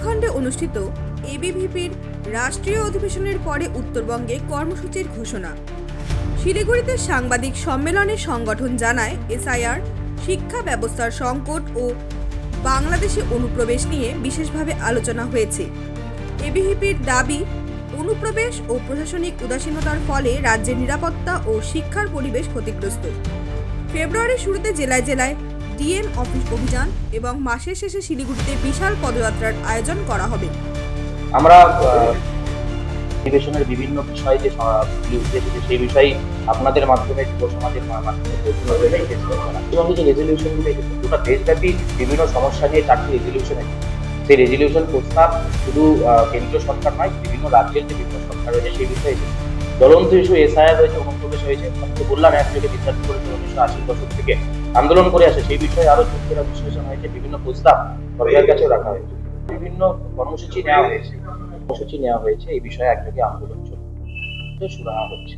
উত্তরাখণ্ডে অনুষ্ঠিত এবিভিপির রাষ্ট্রীয় অধিবেশনের পরে উত্তরবঙ্গে কর্মসূচির ঘোষণা। শিলিগুড়িতে সাংবাদিক সম্মেলনে সংগঠন জানায় এসআইআর শিক্ষা ব্যবস্থার সংকট ও বাংলাদেশে অনুপ্রবেশ নিয়ে বিশেষভাবে আলোচনা হয়েছে। এবিভিপির দাবি, অনুপ্রবেশ ও প্রশাসনিক উদাসীনতার ফলে রাজ্যের নিরাপত্তা ও শিক্ষার পরিবেশ ক্ষতিগ্রস্ত। ফেব্রুয়ারির শুরুতে জেলায় জেলায় ডিএম অফিস অভিযান এবং মাসের শেষে শিলিগুড়িতে বিশাল পদযাত্রার আয়োজন করা হবে। আমরা অধিবেশনের বিভিন্ন বিষয় যে সেই বিষয়ে আপনাদের মাধ্যমে যুব মাধ্যমে এসেছে গোটা দেশব্যাপী বিভিন্ন সমস্যা নিয়ে চারটি রেজলিউশন এসেছে সেই রেজলিউশন প্রস্তাব শুধু কেন্দ্রীয় সরকার নয়, বিভিন্ন রাজ্যের যে বিভিন্ন সরকার রয়েছে, সেই বিষয়ে জ্বলন্ত ইস্যু, এসআইআর অনুপ্রবেশ হয়েছে বললাম, এক থেকে বিস্তারিত করে উনিশশো আশির থেকে। আন্দোলন করে আসে, সেই বিষয়ে আরও বিশ্লেষণ হয়েছে, বিভিন্ন প্রস্তাব সরকারের কাছেও রাখা হয়েছে। বিভিন্ন কর্মসূচি নেওয়া হয়েছে। কর্মসূচি নেওয়া হয়েছে, এই বিষয়ে একযোগে আন্দোলন চলছে। সুরাহা হচ্ছে।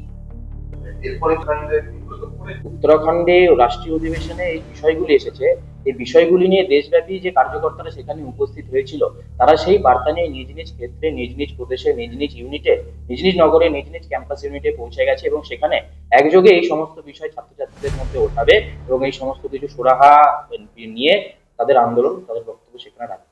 উত্তরাখণ্ডে রাষ্ট্রীয় অধিবেশনে এই বিষয়গুলি এসেছে। এই বিষয়গুলি নিয়ে দেশব্যাপী যে কার্যকর্তারা সেখানে উপস্থিত হয়েছিল, তারা সেই বার্তা নিয়ে নিজ নিজ ক্ষেত্রে, নিজ নিজ প্রদেশে, নিজ নিজ ইউনিটে নিজ নিজ নগরে, নিজ নিজ ক্যাম্পাস ইউনিটে পৌঁছে গেছে এবং সেখানে একযোগে এই সমস্ত বিষয় ছাত্রছাত্রীদের মধ্যে ওঠাবে এবং এই সমস্ত কিছু সুরাহা নিয়ে তাদের আন্দোলন, তাদের বক্তব্য সেখানে রাখবে।